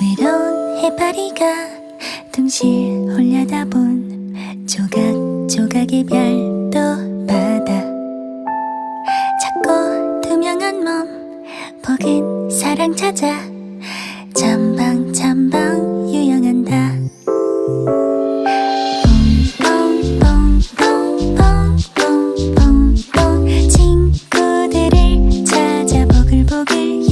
외로운 해파리가 둥실 홀려다본 조각조각의 별도 바다. 작고 투명한 몸 버긴 사랑 찾아 전방 okay.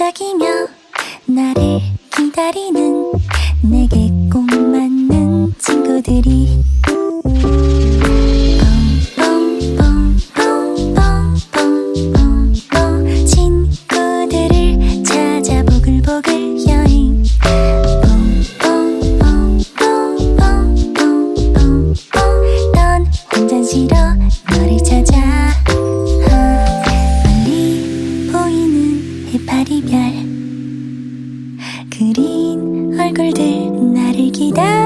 시작이며 나를 기다리는 きで